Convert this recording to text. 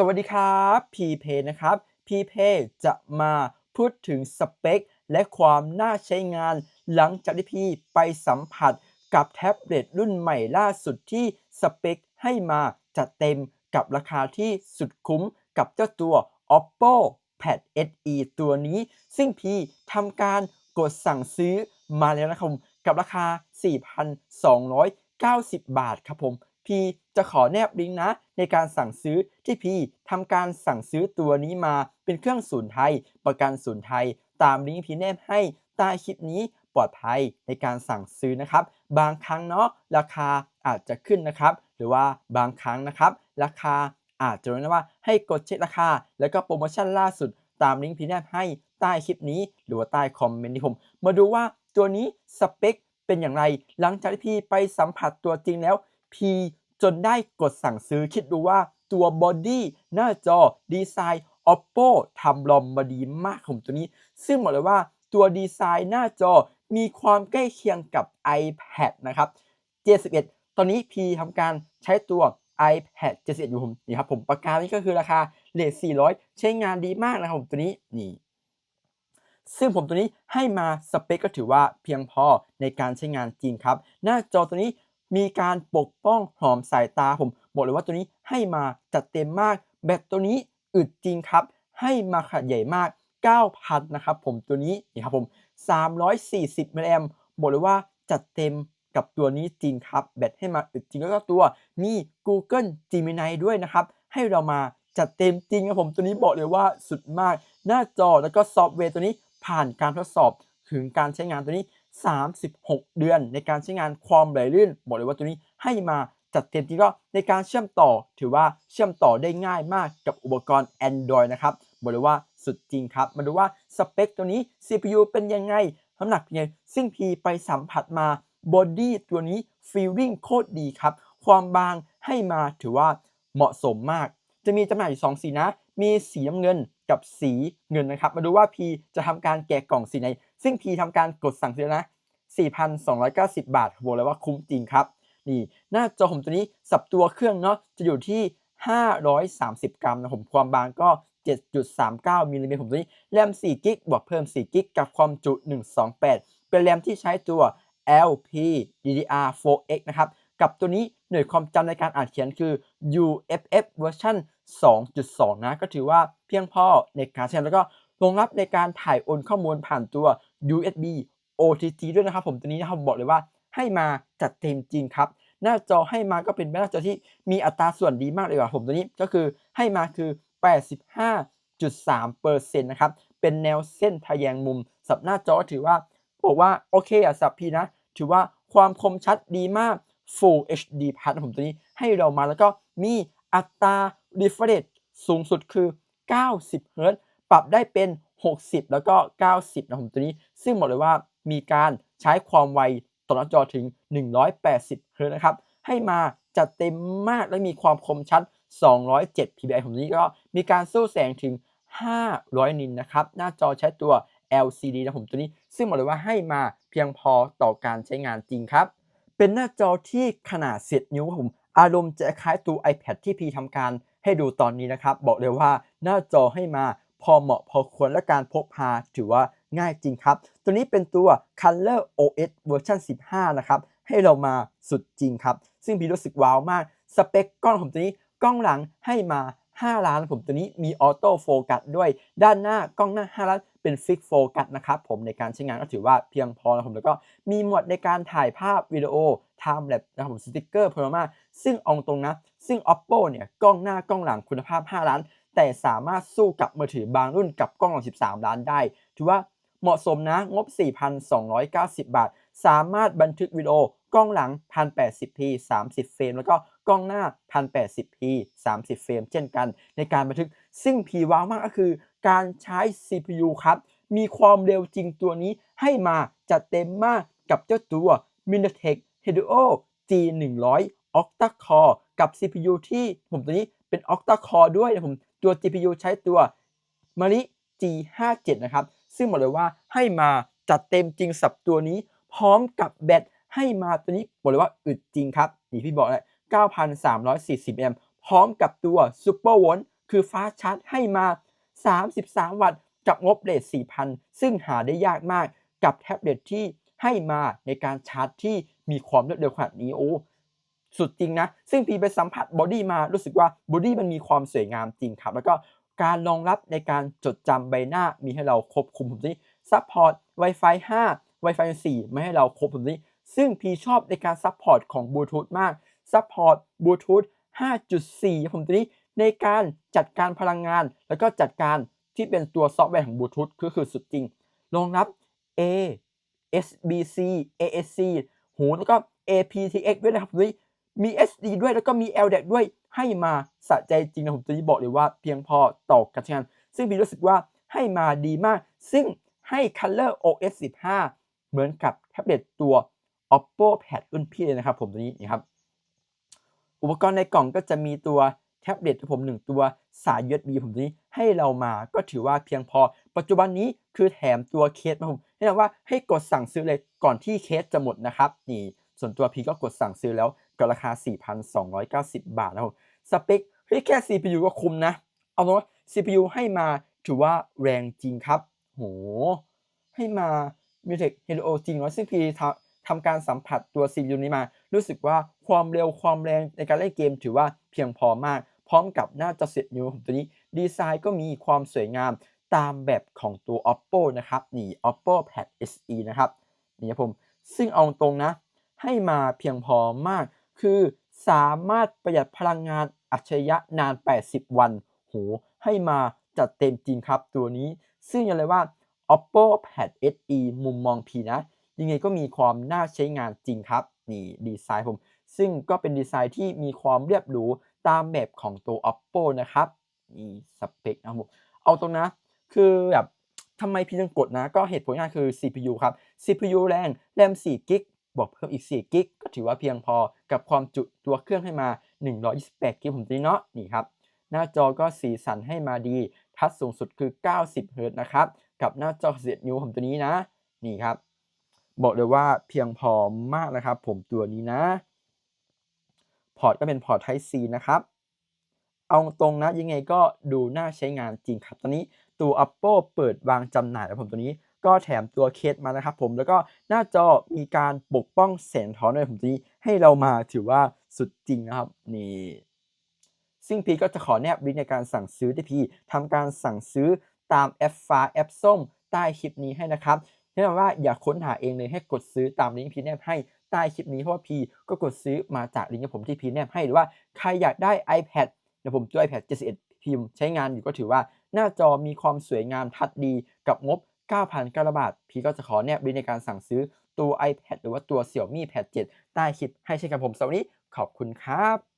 สวัสดีครับพีเพนะครับพีเพจะมาพูดถึงสเปค และความน่าใช้งาน หลังจากที่พี่ไปสัมผัสกับแท็บเล็ตรุ่นใหม่ล่าสุดที่สเปคให้มาจัดเต็มกับราคาที่สุดคุ้มกับเจ้าตัว oppo pad se ตัวนี้ ซึ่งพี่ทำการกดสั่งซื้อมาแล้วนะครับกับราคา 4,290 บาทครับผม พี่จะขอแนบลิงก์นะ ในการสั่งซื้อที่พี่ทำการสั่งซื้อตัวนี้มาเป็นเครื่องศูนย์ไทย ประกันศูนย์ไทย ตามลิงก์พี่แนบให้ใต้คลิปนี้ปลอดภัยในการสั่งซื้อนะครับ บางครั้งเนาะราคาอาจจะขึ้นนะครับ หรือว่าบางครั้งนะครับ ราคาอาจจะรู้นะว่าให้กดเช็คราคา แล้วก็โปรโมชั่นล่าสุดตามลิงก์พี่แนบให้ใต้คลิปนี้ หรือว่าใต้คอมเมนต์ที่ผม มาดูว่าตัวนี้สเปคเป็นอย่างไร หลังจากที่พี่ไปสัมผัสตัวจริงแล้วพี่ จนได้กดสั่งซื้อคิดดูว่าตัวบอดี้หน้าจอดีไซน์ oppo ทำลอมมาดีมากของตัวนี้ ซึ่งบอกเลยว่าตัวดีไซน์หน้าจอมีความใกล้เคียงกับ iPad นะครับ J11 ตอนนี้พีทำการใช้ตัว iPad 71อยู่ผมนี่ครับผมปากกานี่ก็คือราคาเลท400 ใช้งานดีมากนะครับผมตัวนี้นี่ซึ่งผมตัวนี้ให้มาสเปคก็ถือว่าเพียงพอในการใช้งานจริงครับ หน้าจอตัวนี้ มีการปกป้องหอมสายตาผมบอกเลยว่าตัวนี้ให้มาจัดเต็มมาก แบตตัวนี้อึดจริงครับ ให้มาขนาดใหญ่มาก 9,000 นะครับผมตัวนี้นี่ครับผม 340มิลลิแอมบอกเลยว่าจัดเต็มกับตัวนี้จริงครับ แบตให้มาอึดจริงแล้วก็ตัวมี Google Gemini ด้วยนะครับ ให้เรามาจัดเต็มจริงครับผมตัวนี้บอกเลยว่าสุดมาก หน้าจอแล้วก็ซอฟต์แวร์ตัวนี้ผ่านการทดสอบถึงการใช้งานตัวนี้ 36 เดือนในการใช้งานความไหลลื่นบอกเลยว่าตัวนี้ให้มาจัดเต็มจริงก็ในการเชื่อมต่อถือว่าเชื่อมต่อได้ง่ายมากกับอุปกรณ์ Android นะครับบอกเลยว่าสุดจริงครับ มาดูว่าสเปคตัวนี้ CPU เป็นยังไงน้ำหนักเป็นยังไงซึ่งพีไปสัมผัสมาบอดี้ตัวนี้ฟีลลิ่งโคตรดีครับ ความบางให้มาถือว่าเหมาะสมมาก จะมีจำหน่ายอยู่สองสีนะ มีสีน้ำเงิน กับสีเงินนะครับ มาดูว่าพีจะทำการแกะกล่องสีไหน ซึ่งพีทำการกดสั่งซื้อนะ 4,290 บาทบอกเลยว่าคุ้มจริงครับ นี่หน้าจอผมตัวนี้สับตัวเครื่องเนาะจะอยู่ที่ 530 กรัมนะผมความบางก็ 7.39มิลลิเมตรผมตัวนี้แรม4กิกบวกเพิ่ม4กิกกับความจุ 128 เป็นแรมที่ใช้ตัว LPDDR4X นะครับกับตัวนี้หน่วยความจำในการอ่านเขียนคือ UFF เวอร์ชัน2.2 นะ ก็ถือว่า เพียงพอในการใช้แล้วก็รองรับในการถ่ายโอนข้อมูลผ่านตัว USB OTG ด้วยนะครับผมตัวนี้นะครับบอกเลยว่าให้มาจัดเต็มจริงครับ หน้าจอให้มาก็เป็นหน้าจอที่มีอัตราส่วนดีมากเลยว่ะผมตัวนี้ก็คือให้มาคือ 85.3%นะครับเป็นแนวเส้นทะแยงมุมสับหน้าจอถือว่าบอกว่าโอเคอะสับพี่นะ ถือว่าความคมชัดดีมาก Full HD Plus นะผมตัวนี้ให้เรามาแล้วก็มีอัตรา refresh สูงสุดคือ 90 Hz ปรับได้เป็น 60 แล้วก็ 90 นะผมตัวนี้ ซึ่งบอกเลยว่ามีการใช้ความไวต่อหน้าจอถึง 180 Hz นะครับ ให้มาจัดเต็มมากและมีความคมชัด 207 ppi ผมตัวนี้ก็มีการสู้แสงถึง 500 นินนะครับ หน้าจอใช้ตัว LCD นะผมตัวนี้ ซึ่งบอกเลยว่าให้มาเพียงพอต่อการใช้งานจริงครับ เป็นหน้าจอที่ขนาด10นิ้วครับผม อารมณ์จะคล้ายตัว iPad ที่พีทำการให้ดูตอนนี้นะครับ บอกเลยว่า หน้าจอให้มาพอเหมาะพอควรและการพกพาถือว่าง่ายจริงครับ ตัวนี้เป็นตัว Color OS เวอร์ชัน15 นะครับ ให้เรามาสุดจริงครับ ซึ่งพีรู้สึกว้าวมาก สเปคกล้องผมตัวนี้กล้องหลังให้มา 5 ล้านผมตัวนี้มีออโต้โฟกัสด้วย ด้านหน้ากล้องหน้า 5 ล้านเป็นฟิกโฟกัสนะครับผมในการใช้งานก็ถือว่าเพียงพอนะผมแล้วก็มีหมดในการถ่ายภาพวิดีโอ Time Lapse นะครับผมสติกเกอร์พาโนมาซึ่งอาตรงนะ ซึ่ง Oppo เนี่ยกล้องหน้ากล้องหลังคุณภาพ 5 ล้าน แต่สามารถสู้กับมือถือบางรุ่นกับกล้องหลัง13 ล้านได้ ถือว่าเหมาะสมนะงบ 4,290 บาท สามารถบันทึกวิดีโอกล้องหลัง 1080p 30 เฟรม แล้วก็กล้องหน้า 1080p 30 เฟรม เช่นกัน ในการบันทึก ซึ่งพีว้าวมากก็คือ การใช้ CPU ครับ มีความเร็วจริงตัวนี้ให้มาจัดเต็มมากกับเจ้าตัว MediaTek Helio G100 Octa Core กับ CPU ที่ผมตัวนี้เป็น Octa Core ด้วยนะผม ตัว GPU ใช้ตัว Mali G57 นะครับ ซึ่งบอกเลยว่าให้มาจัดเต็มจริงสับตัวนี้ พร้อมกับแบตให้มาตัวนี้บอกเลยว่าอึดจริงครับนี่พี่บอกเลย9,340 แอมป์พร้อมกับตัว Super w o l t คือฟ้าชาร์จให้มา 33 วัตต์กับงบเรท4,000 ซึ่งหาได้ยากมากกับแท็บเล็ตที่ให้มาในการชาร์จที่มีความรวดเร็วขนาดนี้โอ้ สุดจริงนะ ซึ่งพีไปสัมผัสบอดี้มารู้สึกว่าบอดี้มันมีความสวยงามจริงครับ แล้วก็การรองรับในการจดจำใบหน้ามีให้เราควบคุมผมที่ซัพพอร์ต Wi-Fi 5 Wi-Fi 4 ไม่ให้เราครบผมที่ซึ่งพีชอบในการซัพพอร์ตของบลูทูธมากซัพพอร์ตบลูทูธ5.4 ผมตัวนี้ในการจัดการพลังงาน แล้วก็จัดการที่เป็นตัวซอฟต์แวร์ของบลูทูธคือคือสุดจริงรองรับ A SBC ASC หูแล้วก็ aptX ด้วยนะครับด้วย มี SD ด้วยแล้วก็มี LDAC ด้วยให้มาสะใจจริงนะผมจะบอกเลยว่าเพียงพอต่อการใช้งาน ซึ่งพี่รู้สึกว่าให้มาดีมาก ซึ่งให้ Color OS 15 เหมือนกับแท็บเล็ตตัว Oppo Pad รุ่นพี่เลยนะครับ ผมตัวนี้นะครับ อุปกรณ์ในกล่องก็จะมีตัวแท็บเล็ตผมหนึ่งตัวสาย USB ผมตัวนี้ให้เรามาก็ถือว่าเพียงพอ ปัจจุบันนี้คือแถมตัวเคสมาผมแนะนำว่าให้กดสั่งซื้อเลยก่อนที่เคสจะหมดนะครับนี่ ส่วนตัวพีก็กดสั่งซื้อแล้วก็ราคา 4,290 บาทนะครับสเปคเฮ้ยแค่ CPU ก็คุ้มนะ เอาตรงว่า CPU ให้มาถือว่าแรงจริงครับ โห ให้มา m u t e c Helio จริงเนาะซึ่งพีทำทำการสัมผัสตัว CPU นี้มา รู้สึกว่าความเร็วความแรงในการเล่นเกมถือว่าเพียงพอมาก พร้อมกับหน้าจอ10นิ้วของตัวนี้ ดีไซน์ก็มีความสวยงามตามแบบของตัว Oppo นะครับ นี่ Oppo Pad SE นะครับ นี่ครับผม ซึ่งเอาตรงนะ ให้มาเพียงพอมาก คือสามารถประหยัดพลังงานอัจฉริยะนาน 80 วัน โห ให้มาจัดเต็มจริงครับตัวนี้ ซึ่งอย่างไรว่า Oppo Pad SE มุมมองพีนะ ยังไงก็มีความน่าใช้งานจริงครับ นี่ดีไซน์ผม ซึ่งก็เป็นดีไซน์ที่มีความเรียบหรูตามแบบของตัว Oppo นะครับ นี่สเปคนะผมเอาตรงนะ คือแบบทำไมพี่ต้องกดนะ ก็เหตุผลง่ายคือ CPU ครับ CPU แรงแรม4กิก บวกเพิ่มอีก 4 กิกก็ถือว่าเพียงพอกับความจุตัวเครื่องให้มา 128 กิกผมตีเนาะนี่ครับ หน้าจอก็สีสันให้มาดี ทัชสูงสุดคือ 90 เฮิรตนะครับ กับหน้าจอ11นิ้วผมตัวนี้นะ นี่ครับ บอกเลยว่าเพียงพอมากนะครับ ผมตัวนี้นะ พอร์ตก็เป็นพอร์ต Type C นะครับเอาตรงนะยังไงก็ดูน่าใช้งานจริงครับ ตอนนี้ตัว Oppo เปิดวางจำหน่ายแล้วผมตัวนี้ ก็แถมตัวเคสมานะครับผมแล้วก็หน้าจอมีการปกป้องแสงท้อนด้วยผมตัวนี้ให้เรามาถือว่าสุดจริงนะครับนี่ซึ่งพีก็จะขอแนบลิงก์ในการสั่งซื้อที่พีทำการสั่งซื้อตามแอปฟ้าแอปส้มใต้คลิปนี้ให้นะครับแนะนำว่าอย่าค้นหาเองเลยให้กดซื้อตามลิงก์พีแนบให้ใต้คลิปนี้เพราะว่าพีก็กดซื้อมาจากลิงก์ของผมที่พีแนบให้หรือว่าใครอยากได้ iPad เดี๋ยวผมตัว iPad 71พิมพ์ใช้งานอยู่ก็ถือว่าหน้าจอมีความสวยงามทัดดีกับงบ 9,900 บาท พี่ก็จะขอแนบลิงก์ในการสั่งซื้อตัว iPad หรือว่าตัว Xiaomi Pad 7 ใต้คลิปให้ใช่ครับผมสวัสดีขอบคุณครับ